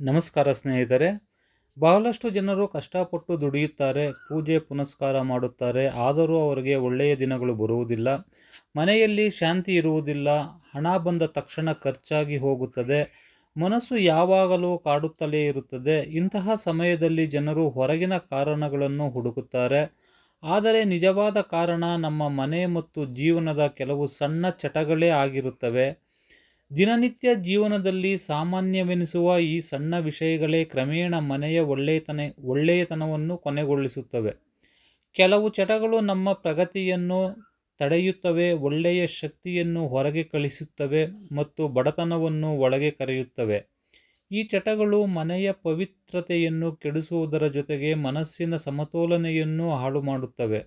ನಮಸ್ಕಾರ ಸ್ನೇಹಿತರೆ. ಬಹಳಷ್ಟು ಜನರು ಕಷ್ಟಪಟ್ಟು ದುಡಿಯುತ್ತಾರೆ, ಪೂಜೆ ಪುನಸ್ಕಾರ ಮಾಡುತ್ತಾರೆ, ಆದರೂ ಅವರಿಗೆ ಒಳ್ಳೆಯ ದಿನಗಳು ಬರುವುದಿಲ್ಲ. ಮನೆಯಲ್ಲಿ ಶಾಂತಿ ಇರುವುದಿಲ್ಲ, ಹಣ ಬಂದ ತಕ್ಷಣ ಖರ್ಚಾಗಿ ಹೋಗುತ್ತದೆ, ಮನಸ್ಸು ಯಾವಾಗಲೂ ಕಾಡುತ್ತಲೇ ಇರುತ್ತದೆ. ಇಂತಹ ಸಮಯದಲ್ಲಿ ಜನರು ಹೊರಗಿನ ಕಾರಣಗಳನ್ನು ಹುಡುಕುತ್ತಾರೆ. ಆದರೆ ನಿಜವಾದ ಕಾರಣ ನಮ್ಮ ಮನೆ ಮತ್ತು ಜೀವನದ ಕೆಲವು ಸಣ್ಣ ಚಟಗಳೇ ಆಗಿರುತ್ತವೆ. ದಿನನಿತ್ಯ ಜೀವನದಲ್ಲಿ ಸಾಮಾನ್ಯವೆನಿಸುವ ಈ ಸಣ್ಣ ವಿಷಯಗಳೇ ಕ್ರಮೇಣ ಮನೆಯ ಒಳ್ಳೆಯತನ ಒಳ್ಳೆಯತನವನ್ನು ಕೊನೆಗೊಳಿಸುತ್ತವೆ. ಕೆಲವು ಚಟಗಳು ನಮ್ಮ ಪ್ರಗತಿಯನ್ನು ತಡೆಯುತ್ತವೆ, ಒಳ್ಳೆಯ ಶಕ್ತಿಯನ್ನು ಹೊರಗೆ ಕಳಿಸುತ್ತವೆ ಮತ್ತು ಬಡತನವನ್ನು ಒಳಗೆ ಕರೆಯುತ್ತವೆ. ಈ ಚಟಗಳು ಮನೆಯ ಪವಿತ್ರತೆಯನ್ನು ಕೆಡಿಸುವುದರ ಜೊತೆಗೆ ಮನಸ್ಸಿನ ಸಮತೋಲನೆಯನ್ನು ಹಾಳು ಮಾಡುತ್ತವೆ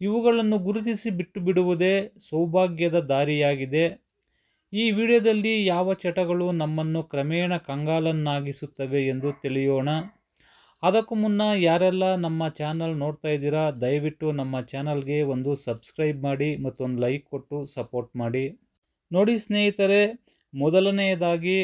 ಇವುಗಳನ್ನು ಗುರುತಿಸಿ ಬಿಟ್ಟು ಬಿಡುವುದೇ ಸೌಭಾಗ್ಯದ ದಾರಿಯಾಗಿದೆ. ಈ ವಿಡಿಯೋದಲ್ಲಿ ಯಾವ ಚಟಗಳು ನಮ್ಮನ್ನು ಕ್ರಮೇಣ ಕಂಗಾಲನ್ನಾಗಿಸುತ್ತವೆ ಎಂದು ತಿಳಿಯೋಣ. ಅದಕ್ಕೂ ಮುನ್ನ ಯಾರೆಲ್ಲ ನಮ್ಮ ಚಾನಲ್ ನೋಡ್ತಾ ಇದ್ದೀರಾ, ದಯವಿಟ್ಟು ನಮ್ಮ ಚಾನಲ್ಗೆ ಒಂದು ಸಬ್ಸ್ಕ್ರೈಬ್ ಮಾಡಿ ಮತ್ತೊಂದು ಲೈಕ್ ಕೊಟ್ಟು ಸಪೋರ್ಟ್ ಮಾಡಿ. ನೋಡಿ ಸ್ನೇಹಿತರೆ, ಮೊದಲನೆಯದಾಗಿ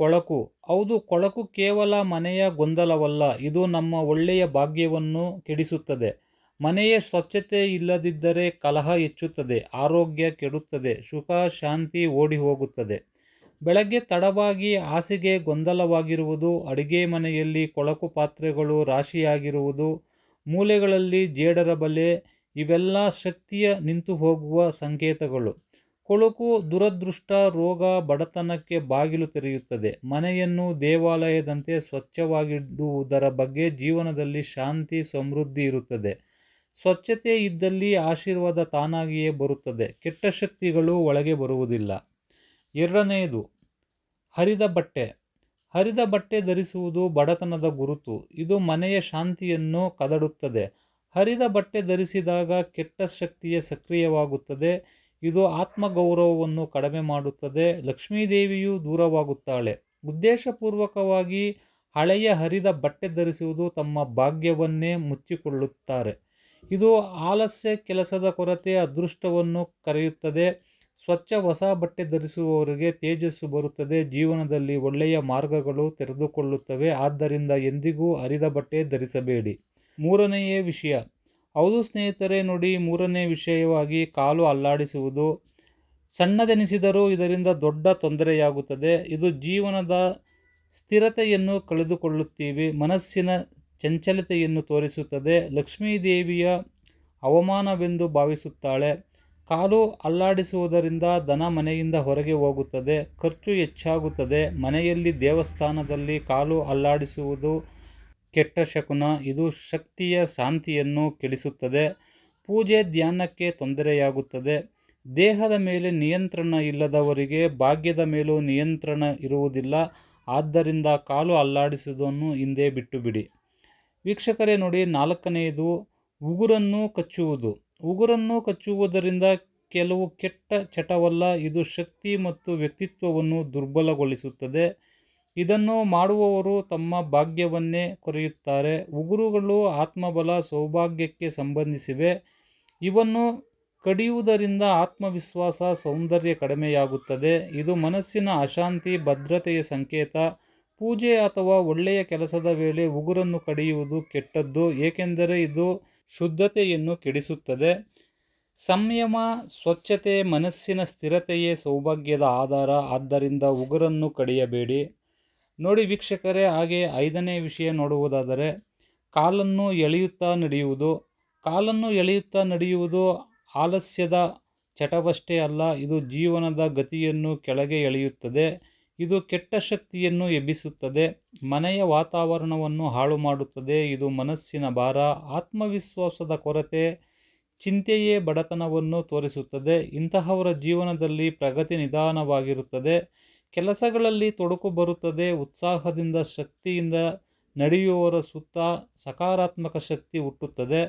ಕೊಳಕು. ಹೌದು, ಕೊಳಕು ಕೇವಲ ಮನೆಯ ಗೊಂದಲವಲ್ಲ, ಇದು ನಮ್ಮ ಒಳ್ಳೆಯ ಭಾಗ್ಯವನ್ನು ಕೆಡಿಸುತ್ತದೆ. ಮನೆಯ ಸ್ವಚ್ಛತೆ ಇಲ್ಲದಿದ್ದರೆ ಕಲಹ ಹೆಚ್ಚುತ್ತದೆ, ಆರೋಗ್ಯ ಕೆಡುತ್ತದೆ, ಸುಖ, ಶಾಂತಿ ಓಡಿ ಹೋಗುತ್ತದೆ. ಬೆಳಗ್ಗೆ ತಡವಾಗಿ ಹಾಸಿಗೆ ಗೊಂದಲವಾಗಿರುವುದು, ಅಡುಗೆ ಮನೆಯಲ್ಲಿ ಕೊಳಕು ಪಾತ್ರೆಗಳು ರಾಶಿಯಾಗಿರುವುದು, ಮೂಲೆಗಳಲ್ಲಿ ಜೇಡರ ಬಲೆ, ಇವೆಲ್ಲ ಶಕ್ತಿಯ ನಿಂತು ಹೋಗುವ ಸಂಕೇತಗಳು. ಕೊಳಕು ದುರದೃಷ್ಟ ರೋಗ ಬಡತನಕ್ಕೆ ಬಾಗಿಲು ತೆರೆಯುತ್ತದೆ. ಮನೆಯನ್ನು ದೇವಾಲಯದಂತೆ ಸ್ವಚ್ಛವಾಗಿಡುವುದರ ಬಗ್ಗೆ ಜೀವನದಲ್ಲಿ ಶಾಂತಿ ಸಮೃದ್ಧಿ ಇರುತ್ತದೆ. ಸ್ವಚ್ಛತೆ ಇದ್ದಲ್ಲಿ ಆಶೀರ್ವಾದ ತಾನಾಗಿಯೇ ಬರುತ್ತದೆ. ಕೆಟ್ಟ ಶಕ್ತಿಗಳು ಒಳಗೆ ಬರುವುದಿಲ್ಲ. ಎರಡನೆಯದು, ಹರಿದ ಬಟ್ಟೆ. ಹರಿದ ಬಟ್ಟೆ ಧರಿಸುವುದು ಬಡತನದ ಗುರುತು. ಇದು ಮನೆಯ ಶಾಂತಿಯನ್ನು ಕದಡುತ್ತದೆ. ಹರಿದ ಬಟ್ಟೆ ಧರಿಸಿದಾಗ ಕೆಟ್ಟ ಶಕ್ತಿಯೇ ಸಕ್ರಿಯವಾಗುತ್ತದೆ. ಇದು ಆತ್ಮಗೌರವವನ್ನು ಕಡಿಮೆ ಮಾಡುತ್ತದೆ. ಲಕ್ಷ್ಮೀದೇವಿಯು ದೂರವಾಗುತ್ತಾಳೆ. ಉದ್ದೇಶಪೂರ್ವಕವಾಗಿ ಹಳೆಯ ಹರಿದ ಬಟ್ಟೆ ಧರಿಸುವುದು ತಮ್ಮ ಭಾಗ್ಯವನ್ನೇ ಮುಚ್ಚಿಕೊಳ್ಳುತ್ತಾರೆ. ಇದು ಆಲಸ್ಯ ಕೆಲಸದ ಕೊರತೆ ಅದೃಷ್ಟವನ್ನು ಕರೆಯುತ್ತದೆ. ಸ್ವಚ್ಛ ಹೊಸ ಬಟ್ಟೆ ಧರಿಸುವವರಿಗೆ ತೇಜಸ್ಸು ಬರುತ್ತದೆ. ಜೀವನದಲ್ಲಿ ಒಳ್ಳೆಯ ಮಾರ್ಗಗಳು ತೆರೆದುಕೊಳ್ಳುತ್ತವೆ. ಆದ್ದರಿಂದ ಎಂದಿಗೂ ಹರಿದ ಬಟ್ಟೆ ಧರಿಸಬೇಡಿ. ಮೂರನೆಯ ವಿಷಯ. ಹೌದು ಸ್ನೇಹಿತರೆ, ನೋಡಿ ಮೂರನೇ ವಿಷಯವಾಗಿ ಕಾಲು ಅಲ್ಲಾಡಿಸುವುದು. ಸಣ್ಣದೆನಿಸಿದರೂ ಇದರಿಂದ ದೊಡ್ಡ ತೊಂದರೆಯಾಗುತ್ತದೆ. ಇದು ಜೀವನದ ಸ್ಥಿರತೆಯನ್ನು ಕಳೆದುಕೊಳ್ಳುತ್ತೀವಿ. ಮನಸ್ಸಿನ ಚಂಚಲತೆಯನ್ನು ತೋರಿಸುತ್ತದೆ. ಲಕ್ಷ್ಮೀದೇವಿಯ ಅವಮಾನವೆಂದು ಭಾವಿಸುತ್ತಾಳೆ. ಕಾಲು ಅಲ್ಲಾಡಿಸುವುದರಿಂದ ದನ ಮನೆಯಿಂದ ಹೊರಗೆ ಹೋಗುತ್ತದೆ. ಖರ್ಚು ಹೆಚ್ಚಾಗುತ್ತದೆ. ಮನೆಯಲ್ಲಿ ದೇವಸ್ಥಾನದಲ್ಲಿ ಕಾಲು ಅಲ್ಲಾಡಿಸುವುದು ಕೆಟ್ಟ ಶಕುನ. ಇದು ಶಕ್ತಿಯ ಶಾಂತಿಯನ್ನು ಕೆಡಿಸುತ್ತದೆ. ಪೂಜೆ ಧ್ಯಾನಕ್ಕೆ ತೊಂದರೆಯಾಗುತ್ತದೆ. ದೇಹದ ಮೇಲೆ ನಿಯಂತ್ರಣ ಇಲ್ಲದವರಿಗೆ ಭಾಗ್ಯದ ಮೇಲೂ ನಿಯಂತ್ರಣ ಇರುವುದಿಲ್ಲ. ಆದ್ದರಿಂದ ಕಾಲು ಅಲ್ಲಾಡಿಸುವುದನ್ನು ಹಿಂದೆ ಬಿಟ್ಟು ಬಿಡಿ. ವೀಕ್ಷಕರೇ ನೋಡಿ, ನಾಲ್ಕನೆಯದು ಉಗುರನ್ನು ಕಚ್ಚುವುದು. ಉಗುರನ್ನು ಕಚ್ಚುವುದರಿಂದ ಕೆಲವು ಕೆಟ್ಟ ಚಟವಲ್ಲ, ಇದು ಶಕ್ತಿ ಮತ್ತು ವ್ಯಕ್ತಿತ್ವವನ್ನು ದುರ್ಬಲಗೊಳಿಸುತ್ತದೆ. ಇದನ್ನು ಮಾಡುವವರು ತಮ್ಮ ಭಾಗ್ಯವನ್ನೇ ಕೊರೆಯುತ್ತಾರೆ. ಉಗುರುಗಳು ಆತ್ಮಬಲ, ಸೌಭಾಗ್ಯಕ್ಕೆ ಸಂಬಂಧಿಸಿವೆ. ಇವನ್ನು ಕಡಿಯುವುದರಿಂದ ಆತ್ಮವಿಶ್ವಾಸ, ಸೌಂದರ್ಯ ಕಡಿಮೆಯಾಗುತ್ತದೆ. ಇದು ಮನಸ್ಸಿನ ಅಶಾಂತಿ, ಭದ್ರತೆಯ ಸಂಕೇತ. ಪೂಜೆ ಅಥವಾ ಒಳ್ಳೆಯ ಕೆಲಸದ ವೇಳೆ ಉಗುರನ್ನು ಕಡಿಯುವುದು ಕೆಟ್ಟದ್ದು, ಏಕೆಂದರೆ ಇದು ಶುದ್ಧತೆಯನ್ನು ಕೆಡಿಸುತ್ತದೆ. ಸಂಯಮ, ಸ್ವಚ್ಛತೆ, ಮನಸ್ಸಿನ ಸ್ಥಿರತೆಯೇ ಸೌಭಾಗ್ಯದ ಆಧಾರ. ಆದ್ದರಿಂದ ಉಗುರನ್ನು ಕಡಿಯಬೇಡಿ. ನೋಡಿ ವೀಕ್ಷಕರೇ, ಹಾಗೆ ಐದನೇ ವಿಷಯ ನೋಡುವುದಾದರೆ, ಕಾಲನ್ನು ಎಳೆಯುತ್ತಾ ನಡೆಯುವುದು. ಕಾಲನ್ನು ಎಳೆಯುತ್ತಾ ನಡೆಯುವುದು ಆಲಸ್ಯದ ಚಟವಷ್ಟೇ ಅಲ್ಲ, ಇದು ಜೀವನದ ಗತಿಯನ್ನು ಕೆಳಗೆ ಎಳೆಯುತ್ತದೆ. ಇದು ಕೆಟ್ಟ ಶಕ್ತಿಯನ್ನು ಎಬ್ಬಿಸುತ್ತದೆ, ಮನೆಯ ವಾತಾವರಣವನ್ನು ಹಾಳು ಮಾಡುತ್ತದೆ, ಇದು ಮನಸ್ಸಿನ ಭಾರ, ಆತ್ಮವಿಶ್ವಾಸದ ಕೊರತೆ, ಚಿಂತೆಯೇ ಬಡತನವನ್ನು ತೋರಿಸುತ್ತದೆ, ಇಂತಹವರ ಜೀವನದಲ್ಲಿ ಪ್ರಗತಿ ನಿಧಾನವಾಗಿರುತ್ತದೆ, ಕೆಲಸಗಳಲ್ಲಿ ತೊಡಕು ಬರುತ್ತದೆ, ಉತ್ಸಾಹದಿಂದ, ಶಕ್ತಿಯಿಂದ ನಡೆಯುವವರ ಸುತ್ತ ಸಕಾರಾತ್ಮಕ ಶಕ್ತಿ ಹುಟ್ಟುತ್ತದೆ,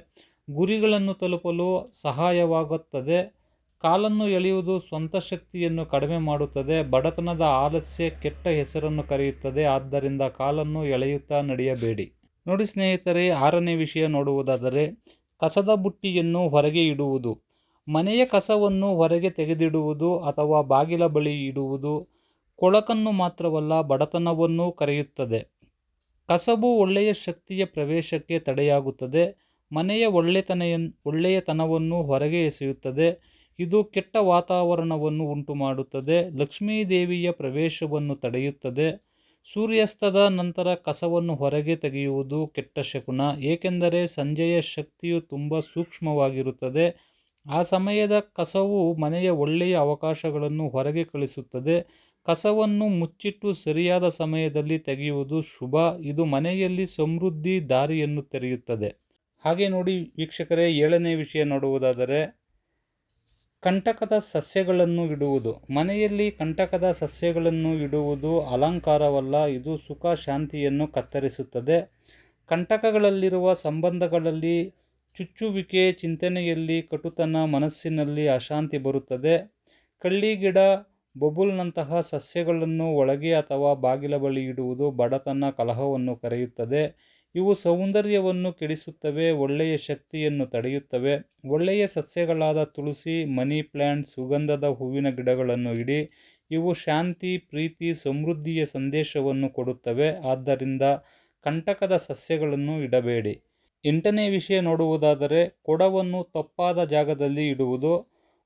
ಗುರಿಗಳನ್ನು ತಲುಪಲು ಸಹಾಯವಾಗುತ್ತದೆ ಕಾಲನ್ನು ಎಳೆಯುವುದು ಸ್ವಂತ ಶಕ್ತಿಯನ್ನು ಕಡಿಮೆ ಮಾಡುತ್ತದೆ, ಬಡತನದ ಆಲಸ್ಯ ಕೆಟ್ಟ ಹೆಸರನ್ನು ಕರೆಯುತ್ತದೆ, ಆದ್ದರಿಂದ ಕಾಲನ್ನು ಎಳೆಯುತ್ತಾ ನಡೆಯಬೇಡಿ. ನೋಡಿ ಸ್ನೇಹಿತರೆ, ಆರನೇ ವಿಷಯ ನೋಡುವುದಾದರೆ, ಕಸದ ಬುಟ್ಟಿಯನ್ನು ಹೊರಗೆ ಇಡುವುದು. ಮನೆಯ ಕಸವನ್ನು ಹೊರಗೆ ತೆಗೆದಿಡುವುದು ಅಥವಾ ಬಾಗಿಲ ಬಳಿ ಇಡುವುದು ಕೊಳಕನ್ನು ಮಾತ್ರವಲ್ಲ, ಬಡತನವನ್ನೂ ಕರೆಯುತ್ತದೆ. ಕಸಬು ಒಳ್ಳೆಯ ಶಕ್ತಿಯ ಪ್ರವೇಶಕ್ಕೆ ತಡೆಯಾಗುತ್ತದೆ. ಮನೆಯ ಒಳ್ಳೆತನೆಯ ಒಳ್ಳೆಯತನವನ್ನು ಹೊರಗೆ ಎಸೆಯುತ್ತದೆ. ಇದು ಕೆಟ್ಟ ವಾತಾವರಣವನ್ನು ಉಂಟುಮಾಡುತ್ತದೆ, ಲಕ್ಷ್ಮೀದೇವಿಯ ಪ್ರವೇಶವನ್ನು ತಡೆಯುತ್ತದೆ, ಸೂರ್ಯಾಸ್ತದ ನಂತರ ಕಸವನ್ನು ಹೊರಗೆ ತೆಗೆಯುವುದು ಕೆಟ್ಟ ಶಕುನ, ಏಕೆಂದರೆ ಸಂಜೆಯ ಶಕ್ತಿಯು ತುಂಬ ಸೂಕ್ಷ್ಮವಾಗಿರುತ್ತದೆ, ಆ ಸಮಯದ ಕಸವು ಮನೆಯ ಒಳ್ಳೆಯ ಅವಕಾಶಗಳನ್ನು ಹೊರಗೆ ಕಳಿಸುತ್ತದೆ, ಕಸವನ್ನು ಮುಚ್ಚಿಟ್ಟು ಸರಿಯಾದ ಸಮಯದಲ್ಲಿ ತೆಗೆಯುವುದು ಶುಭ, ಇದು ಮನೆಯಲ್ಲಿ ಸಮೃದ್ಧಿ ದಾರಿಯನ್ನು ತೆರೆಯುತ್ತದೆ. ಹಾಗೆ ನೋಡಿ ವೀಕ್ಷಕರೇ, ಏಳನೇ ವಿಷಯ ನೋಡುವುದಾದರೆ ಕಂಟಕದ ಸಸ್ಯಗಳನ್ನು ಇಡುವುದು. ಮನೆಯಲ್ಲಿ ಕಂಟಕದ ಸಸ್ಯಗಳನ್ನು ಇಡುವುದು ಅಲಂಕಾರವಲ್ಲ, ಇದು ಸುಖ ಶಾಂತಿಯನ್ನು ಕತ್ತರಿಸುತ್ತದೆ. ಕಂಟಕಗಳಲ್ಲಿರುವ ಸಂಬಂಧಗಳಲ್ಲಿ ಚುಚ್ಚುವಿಕೆ, ಚಿಂತನೆಯಲ್ಲಿ ಕಟುತನ, ಮನಸ್ಸಿನಲ್ಲಿ ಅಶಾಂತಿ ಬರುತ್ತದೆ. ಕಳ್ಳಿಗಿಡ ಬಬುಲ್ನಂತಹ ಸಸ್ಯಗಳನ್ನು ಒಳಗೆ ಅಥವಾ ಬಾಗಿಲ ಬಳಿ ಇಡುವುದು ಬಡತನ, ಕಲಹವನ್ನು ಕರೆಯುತ್ತದೆ. ಇವು ಸೌಂದರ್ಯವನ್ನು ಕೆಡಿಸುತ್ತವೆ, ಒಳ್ಳೆಯ ಶಕ್ತಿಯನ್ನು ತಡೆಯುತ್ತವೆ. ಒಳ್ಳೆಯ ಸಸ್ಯಗಳಾದ ತುಳಸಿ, ಮನಿ ಪ್ಲ್ಯಾಂಟ್ ಸುಗಂಧದ ಹೂವಿನ ಗಿಡಗಳನ್ನು ಇಡಿ, ಇವು ಶಾಂತಿ, ಪ್ರೀತಿ, ಸಮೃದ್ಧಿಯ ಸಂದೇಶವನ್ನು ಕೊಡುತ್ತವೆ. ಆದ್ದರಿಂದ ಕಂಟಕದ ಸಸ್ಯಗಳನ್ನು ಇಡಬೇಡಿ. ಎಂಟನೇ ವಿಷಯ ನೋಡುವುದಾದರೆ, ಕೊಡವನ್ನು ತಪ್ಪಾದ ಜಾಗದಲ್ಲಿ ಇಡುವುದು.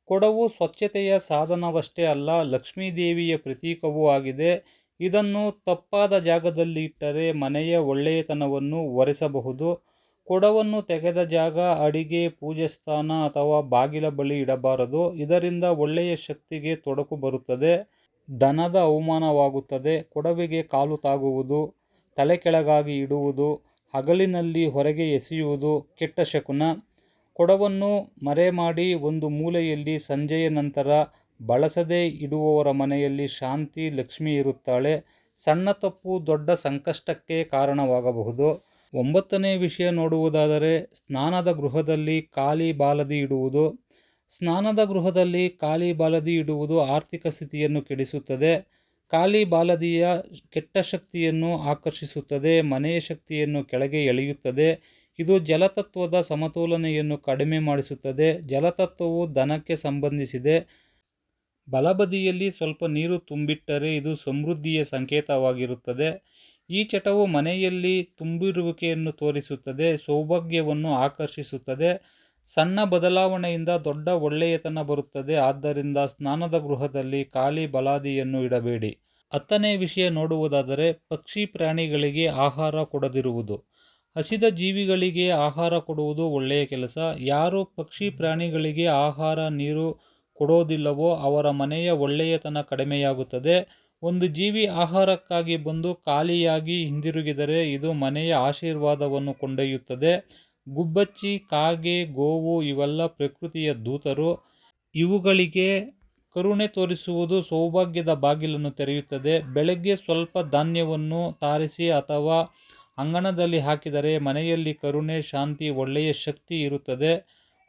ಕೊಡವು ಸ್ವಚ್ಛತೆಯ ಸಾಧನವಷ್ಟೇ ಅಲ್ಲ, ಲಕ್ಷ್ಮೀದೇವಿಯ ಪ್ರತೀಕವೂ ಆಗಿದೆ. ಇದನ್ನು ತಪ್ಪಾದ ಜಾಗದಲ್ಲಿ ಇಟ್ಟರೆ ಮನೆಯ ಒಳ್ಳೆಯತನವನ್ನು ಒರೆಸಬಹುದು. ಕೊಡವನ್ನು ತೆಗೆದ ಜಾಗ ಅಡಿಗೆ, ಪೂಜೆ ಸ್ಥಾನ ಅಥವಾ ಬಾಗಿಲ ಬಳಿ ಇಡಬಾರದು. ಇದರಿಂದ ಒಳ್ಳೆಯ ಶಕ್ತಿಗೆ ತೊಡಕು ಬರುತ್ತದೆ. ದನದ ಅವಮಾನವಾಗುತ್ತದೆ. ಕೊಡವಿಗೆ ಕಾಲು ತಾಗುವುದು, ತಲೆ ಕೆಳಗಾಗಿ ಇಡುವುದು, ಹಗಲಿನಲ್ಲಿ ಹೊರಗೆ ಎಸೆಯುವುದು ಕೆಟ್ಟ ಶಕುನ. ಕೊಡವನ್ನು ಮರೆ ಮಾಡಿ ಒಂದು ಮೂಲೆಯಲ್ಲಿ ಸಂಜೆಯ ನಂತರ ಬಳಸದೇ ಇಡುವವರ ಮನೆಯಲ್ಲಿ ಶಾಂತಿ, ಲಕ್ಷ್ಮಿ ಇರುತ್ತಾಳೆ. ಸಣ್ಣ ತಪ್ಪು ದೊಡ್ಡ ಸಂಕಷ್ಟಕ್ಕೆ ಕಾರಣವಾಗಬಹುದು. ಒಂಬತ್ತನೇ ವಿಷಯ ನೋಡುವುದಾದರೆ ಸ್ನಾನದ ಗೃಹದಲ್ಲಿ ಖಾಲಿ ಬಾಲದಿ ಇಡುವುದು. ಸ್ನಾನದ ಗೃಹದಲ್ಲಿ ಖಾಲಿ ಬಾಲದಿ ಇಡುವುದು ಆರ್ಥಿಕ ಸ್ಥಿತಿಯನ್ನು ಕೆಡಿಸುತ್ತದೆ. ಖಾಲಿ ಬಾಲದಿಯ ಕೆಟ್ಟ ಶಕ್ತಿಯನ್ನು ಆಕರ್ಷಿಸುತ್ತದೆ, ಮನೆಯ ಶಕ್ತಿಯನ್ನು ಕೆಳಗೆ ಎಳೆಯುತ್ತದೆ. ಇದು ಜಲತತ್ವದ ಸಮತೋಲನೆಯನ್ನು ಕಡಿಮೆ ಮಾಡಿಸುತ್ತದೆ. ಜಲತತ್ವವು ದನಕ್ಕೆ ಸಂಬಂಧಿಸಿದೆ. ಬಲಬದಿಯಲ್ಲಿ ಸ್ವಲ್ಪ ನೀರು ತುಂಬಿಟ್ಟರೆ ಇದು ಸಮೃದ್ಧಿಯ ಸಂಕೇತವಾಗಿರುತ್ತದೆ. ಈ ಚಟವು ಮನೆಯಲ್ಲಿ ತುಂಬಿರುವಿಕೆಯನ್ನು ತೋರಿಸುತ್ತದೆ, ಸೌಭಾಗ್ಯವನ್ನು ಆಕರ್ಷಿಸುತ್ತದೆ, ಸಣ್ಣ ಬದಲಾವಣೆಯಿಂದ ದೊಡ್ಡ ಒಳ್ಳೆಯತನ ಬರುತ್ತದೆ. ಆದ್ದರಿಂದ ಸ್ನಾನದ ಗೃಹದಲ್ಲಿ ಖಾಲಿ ಬಲಾದಿಯನ್ನು ಇಡಬೇಡಿ. ಹತ್ತನೇ ವಿಷಯ ನೋಡುವುದಾದರೆ, ಪಕ್ಷಿ ಪ್ರಾಣಿಗಳಿಗೆ ಆಹಾರ ಕೊಡದಿರುವುದು. ಹಸಿದ ಜೀವಿಗಳಿಗೆ ಆಹಾರ ಕೊಡುವುದು ಒಳ್ಳೆಯ ಕೆಲಸ. ಯಾರು ಪಕ್ಷಿ ಪ್ರಾಣಿಗಳಿಗೆ ಆಹಾರ, ನೀರು ಕೊಡೋದಿಲ್ಲವೋ ಅವರ ಮನೆಯ ಒಳ್ಳೆಯತನ ಕಡಿಮೆಯಾಗುತ್ತದೆ. ಒಂದು ಜೀವಿ ಆಹಾರಕ್ಕಾಗಿ ಬಂದು ಖಾಲಿಯಾಗಿ ಹಿಂದಿರುಗಿದರೆ ಇದು ಮನೆಯ ಆಶೀರ್ವಾದವನ್ನು ಕೊಂಡೊಯ್ಯುತ್ತದೆ. ಗುಬ್ಬಚ್ಚಿ, ಕಾಗೆ, ಗೋವು ಇವೆಲ್ಲ ಪ್ರಕೃತಿಯ ದೂತರು. ಇವುಗಳಿಗೆ ಕರುಣೆ ತೋರಿಸುವುದು ಸೌಭಾಗ್ಯದ ಬಾಗಿಲನ್ನು ತೆರೆಯುತ್ತದೆ. ಬೆಳಗ್ಗೆ ಸ್ವಲ್ಪ ಧಾನ್ಯವನ್ನು ತಾರಿಸಿ ಅಥವಾ ಅಂಗಣದಲ್ಲಿ ಹಾಕಿದರೆ ಮನೆಯಲ್ಲಿ ಕರುಣೆ, ಶಾಂತಿ, ಒಳ್ಳೆಯ ಶಕ್ತಿ ಇರುತ್ತದೆ.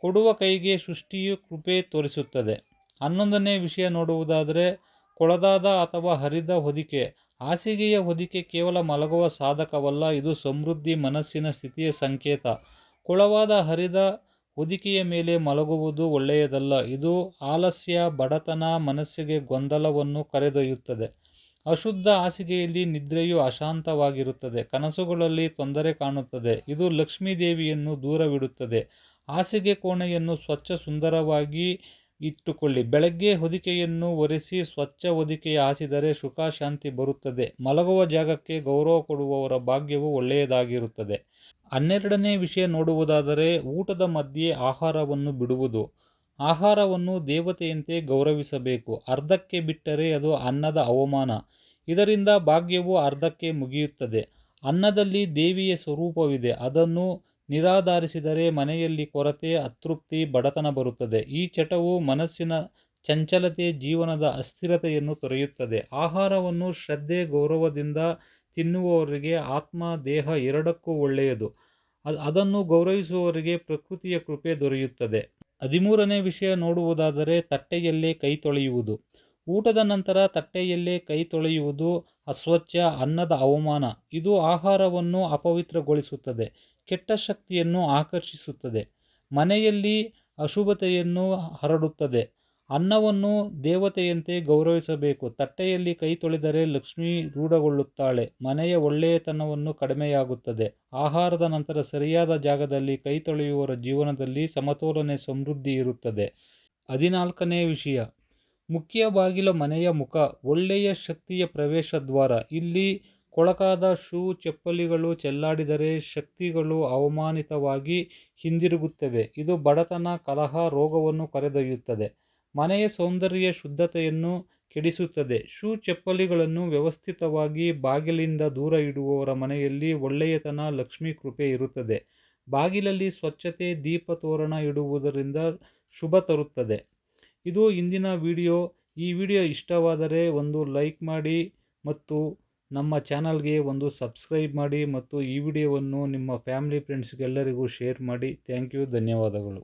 ಕೊಡುವ ಕೈಗೆ ಸೃಷ್ಟಿಯು ಕೃಪೆ ತೋರಿಸುತ್ತದೆ. ಹನ್ನೊಂದನೇ ವಿಷಯ ನೋಡುವುದಾದರೆ, ಕೊಳದಾದ ಅಥವಾ ಹರಿದ ಹೊದಿಕೆ, ಹಾಸಿಗೆಯ ಹೊದಿಕೆ ಕೇವಲ ಮಲಗುವ ಸಾಧಕವಲ್ಲ, ಇದು ಸಮೃದ್ಧಿ ಮನಸ್ಸಿನ ಸ್ಥಿತಿಯ ಸಂಕೇತ. ಕೊಳವಾದ ಹರಿದ ಹೊದಿಕೆಯ ಮೇಲೆ ಮಲಗುವುದು ಒಳ್ಳೆಯದಲ್ಲ, ಇದು ಆಲಸ್ಯ, ಬಡತನ, ಮನಸ್ಸಿಗೆ ಗೊಂದಲವನ್ನು ಕರೆದೊಯ್ಯುತ್ತದೆ. ಅಶುದ್ಧ ಹಾಸಿಗೆಯಲ್ಲಿ ನಿದ್ರೆಯು ಅಶಾಂತವಾಗಿರುತ್ತದೆ, ಕನಸುಗಳಲ್ಲಿ ತೊಂದರೆ ಕಾಣುತ್ತದೆ, ಇದು ಲಕ್ಷ್ಮೀದೇವಿಯನ್ನು ದೂರವಿಡುತ್ತದೆ. ಹಾಸಿಗೆ ಕೋಣೆಯನ್ನು ಸ್ವಚ್ಛ ಸುಂದರವಾಗಿ ಇಟ್ಟುಕೊಳ್ಳಿ. ಬೆಳಗ್ಗೆ ಹೊದಿಕೆಯನ್ನು ಒರೆಸಿ ಸ್ವಚ್ಛ ಹೊದಿಕೆಯ ಹಾಸಿದರೆ ಸುಖ ಶಾಂತಿ ಬರುತ್ತದೆ. ಮಲಗುವ ಜಾಗಕ್ಕೆ ಗೌರವ ಕೊಡುವವರ ಭಾಗ್ಯವು ಒಳ್ಳೆಯದಾಗಿರುತ್ತದೆ. ಹನ್ನೆರಡನೇ ವಿಷಯ ನೋಡುವುದಾದರೆ ಊಟದ ಮಧ್ಯೆ ಆಹಾರವನ್ನು ಬಿಡುವುದು. ಆಹಾರವನ್ನು ದೇವತೆಯಂತೆ ಗೌರವಿಸಬೇಕು. ಅರ್ಧಕ್ಕೆ ಬಿಟ್ಟರೆ ಅದು ಅನ್ನದ ಅವಮಾನ. ಇದರಿಂದ ಭಾಗ್ಯವು ಅರ್ಧಕ್ಕೆ ಮುಗಿಯುತ್ತದೆ. ಅನ್ನದಲ್ಲಿ ದೇವಿಯ ಸ್ವರೂಪವಿದೆ. ಅದನ್ನು ನಿರಾಧರಿಸಿದರೆ ಮನೆಯಲ್ಲಿ ಕೊರತೆ, ಅತೃಪ್ತಿ, ಬಡತನ ಬರುತ್ತದೆ. ಈ ಚಟವು ಮನಸ್ಸಿನ ಚಂಚಲತೆ, ಜೀವನದ ಅಸ್ಥಿರತೆಯನ್ನು ತೊರೆಯುತ್ತದೆ. ಆಹಾರವನ್ನು ಶ್ರದ್ಧೆ, ಗೌರವದಿಂದ ತಿನ್ನುವವರಿಗೆ ಆತ್ಮ, ದೇಹ ಎರಡಕ್ಕೂ ಒಳ್ಳೆಯದು. ಅದನ್ನು ಗೌರವಿಸುವವರಿಗೆ ಪ್ರಕೃತಿಯ ಕೃಪೆ ದೊರೆಯುತ್ತದೆ. ಹದಿಮೂರನೇ ವಿಷಯ ನೋಡುವುದಾದರೆ ತಟ್ಟೆಯಲ್ಲೇ ಕೈ ತೊಳೆಯುವುದು. ಊಟದ ನಂತರ ತಟ್ಟೆಯಲ್ಲೇ ಕೈ ತೊಳೆಯುವುದು ಅಸ್ವಚ್ಛ, ಅನ್ನದ ಅವಮಾನ. ಇದು ಆಹಾರವನ್ನು ಅಪವಿತ್ರಗೊಳಿಸುತ್ತದೆ. ಕೆಟ್ಟ ಶಕ್ತಿಯನ್ನು ಆಕರ್ಷಿಸುತ್ತದೆ. ಮನೆಯಲ್ಲಿ ಅಶುಭತೆಯನ್ನು ಹರಡುತ್ತದೆ. ಅನ್ನವನ್ನು ದೇವತೆಯಂತೆ ಗೌರವಿಸಬೇಕು. ತಟ್ಟೆಯಲ್ಲಿ ಕೈ ತೊಳೆದರೆ ಲಕ್ಷ್ಮಿ ರೂಢಗೊಳ್ಳುತ್ತಾಳೆ. ಮನೆಯ ಒಳ್ಳೆಯತನವನ್ನು ಕಡಿಮೆಯಾಗುತ್ತದೆ. ಆಹಾರದ ನಂತರ ಸರಿಯಾದ ಜಾಗದಲ್ಲಿ ಕೈ ತೊಳೆಯುವವರ ಜೀವನದಲ್ಲಿ ಸಮತೋಲನೆ, ಸಮೃದ್ಧಿ ಇರುತ್ತದೆ. ಹದಿನಾಲ್ಕನೇ ವಿಷಯ. ಮುಖ್ಯ ಬಾಗಿಲ ಮನೆಯ ಮುಖ. ಒಳ್ಳೆಯ ಶಕ್ತಿಯ ಪ್ರವೇಶ ದ್ವಾರ ಇಲ್ಲಿ ಕೊಳಕಾದ ಶೂ ಚಪ್ಪಲಿಗಳು ಚೆಲ್ಲಾಡಿದರೆ ಶಕ್ತಿಗಳು ಅವಮಾನಿತವಾಗಿ ಹಿಂದಿರುಗುತ್ತವೆ. ಇದು ಬಡತನ, ಕಲಹ, ರೋಗವನ್ನು ಕರೆದೊಯ್ಯುತ್ತದೆ. ಮನೆಯ ಸೌಂದರ್ಯ ಶುದ್ಧತೆಯನ್ನು ಕೆಡಿಸುತ್ತದೆ. ಶೂ ಚಪ್ಪಲಿಗಳನ್ನು ವ್ಯವಸ್ಥಿತವಾಗಿ ಬಾಗಿಲಿಂದ ದೂರ ಇಡುವವರ ಮನೆಯಲ್ಲಿ ಒಳ್ಳೆಯತನ, ಲಕ್ಷ್ಮಿ ಕೃಪೆ ಇರುತ್ತದೆ. ಬಾಗಿಲಲ್ಲಿ ಸ್ವಚ್ಛತೆ, ದೀಪ ತೋರಣ ಇಡುವುದರಿಂದ ಶುಭ ತರುತ್ತದೆ. ಇದು ಇಂದಿನ ವಿಡಿಯೋ. ಈ ವಿಡಿಯೋ ಇಷ್ಟವಾದರೆ ಒಂದು ಲೈಕ್ ಮಾಡಿ ಮತ್ತು ನಮ್ಮ ಚಾನಲ್ಗೆ ಒಂದು ಸಬ್ಸ್ಕ್ರೈಬ್ ಮಾಡಿ ಮತ್ತು ಈ ವಿಡಿಯೋವನ್ನು ನಿಮ್ಮ ಫ್ಯಾಮಿಲಿ ಫ್ರೆಂಡ್ಸ್ಗೆಲ್ಲರಿಗೂ ಶೇರ್ ಮಾಡಿ. ಥ್ಯಾಂಕ್ ಯು, ಧನ್ಯವಾದಗಳು.